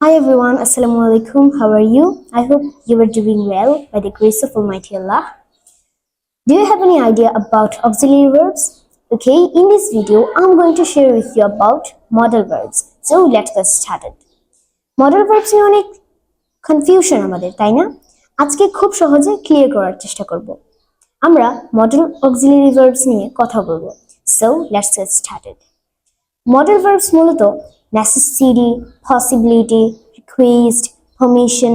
Hi everyone, Assalamu alaikum. How are you? I hope you are doing well by the grace of Almighty Allah. Do you have any idea about auxiliary verbs? Okay, in this video, I'm going to share with you about modal verbs. So let's get started. Model verbs নিয়ে অনেক confusion আমাদের তাই না আজকে খুব সহজে clear করার চেষ্টা করব আমরা মডেল অক্সিলারি ভার্বস নিয়ে কথা বলব so let's get started model verbs মূলত necessity possibility request permission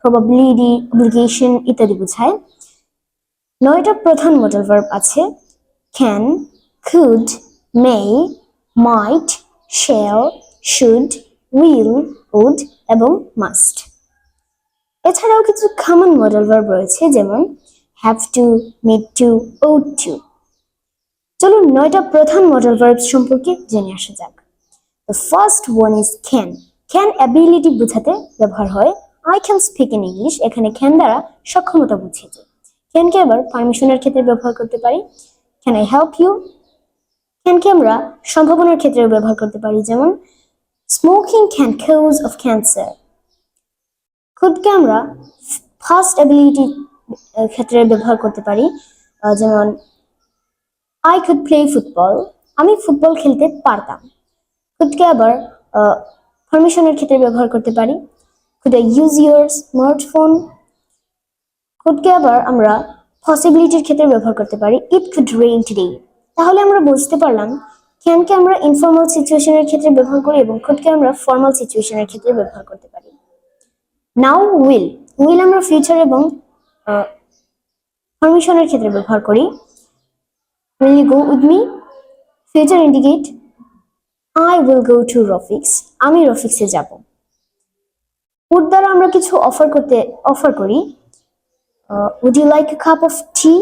probability obligation ইত্যাদি বোঝায়। নয়টা প্রধান মডেল ভার্ব আছে। Can could, may, might, shall, should, will, would এবং must এছাড়াও কিছু কমন মডেল ভার্ব রয়েছে, যেমন have to need to ought to চলুন নয়টা প্রধান মডেল ভার্ব সম্পর্কে জেনে আসা যাক। The first one is can can ability বোঝাতে ব্যবহার হয়। I can speak in English এখানে ক্যান দ্বারা সক্ষমতা বুঝিয়েছে। ক্যানকে আবার পারমিশনের ক্ষেত্রে ব্যবহার করতে পারি? ক্যান আই হেল্প ইউ ক্যানকে আমরা সম্ভাবনার ক্ষেত্রে ব্যবহার করতে পারি? যেমন smoking can cause of cancer খুদকে আমরা ফার্স্ট অ্যাবিলিটি ক্ষেত্রে ব্যবহার করতে পারি? যেমন আই কুড প্লে ফুটবল আমি ফুটবল খেলতে পারতাম। খুদকে আবার পারমিশনের ক্ষেত্রে ব্যবহার করতে পারি। আই ইউজ ইউর স্মার্টফোন কুডকে আবার আমরা পসিবিলিটির ক্ষেত্রে ব্যবহার করতে পারি। ইট কুড রেইন টুডে তাহলে আমরা বুঝতে পারলাম ক্যানকে আমরা ইনফর্মাল সিচুয়েশনের ক্ষেত্রে ব্যবহার করি এবং খুদকে আমরা ফর্মাল সিচুয়েশনের ক্ষেত্রে ব্যবহার করতে পারি। নাও উইল উইল আমরা ফিউচার এবং পারমিশনের ক্ষেত্রে ব্যবহার করি। Will you go with me future indicate I will go to Rafiq's আমি রফিক্সে যাব। উড দ্বারা আমরা কিছু অফার করতে অফার করি। Would you like a cup of tea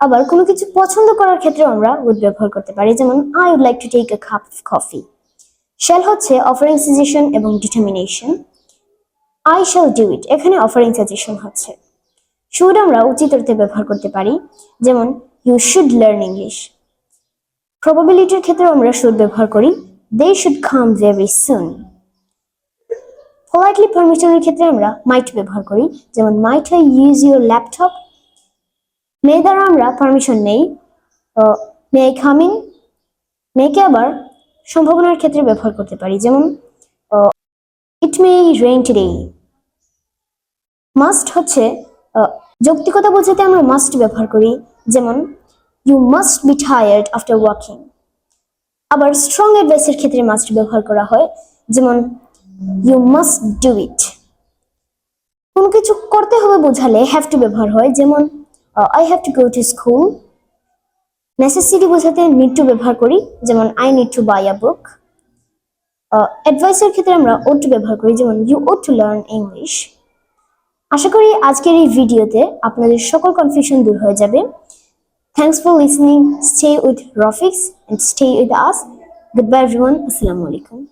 আবার কোনো কিছু পছন্দ করার ক্ষেত্রেও আমরা উড ব্যবহার করতে পারি। যেমন I would like to take a cup of coffee shall হচ্ছে অফারিং সাজেশন এবং determination I shall do it এখানে অফারিং সাজেশন হচ্ছে। শুড আমরা উচিত অর্থে ব্যবহার করতে পারি। যেমন ইউ শুড লার্ন ইংলিশ প্রবাবিলিটির ক্ষেত্রে আমরা শুড ব্যবহার করি। They should come very soon politely পারমিশনের ক্ষেত্রে আমরা মাইট ব্যবহার করি। যেমন might I use your laptop may দ্বারা আমরা পারমিশন নেই। মে আই কাম ইন মেয়েকে আবার সম্ভাবনার ক্ষেত্রে ব্যবহার করতে পারি। যেমন it may rain today must হচ্ছে যৌক্তিকতা বোঝাতে আমরা মাস্ট ব্যবহার করি। যেমন you must be tired after walking আবার স্ট্রং অ্যাডভাইসের ক্ষেত্রে মাস্ট ব্যবহার করা হয়, যেমন ইউ মাস্ট ডু ইট কোনো কিছু করতে হবে বোঝালে হ্যাভ টু ব্যবহার হয়, যেমন I have to go to school necessity বোঝাতে নিড টু ব্যবহার করি, যেমন I need to buy a book অ্যাডভাইসের ক্ষেত্রে আমরা ওট টু ব্যবহার করি, যেমন you ought to learn English আশা করি আজকের এই ভিডিওতে আপনাদের সকল কনফিউশন দূর হয়ে যাবে। Thanks for listening. Stay with Rofix and stay with us. Goodbye, everyone. Assalamu alaikum.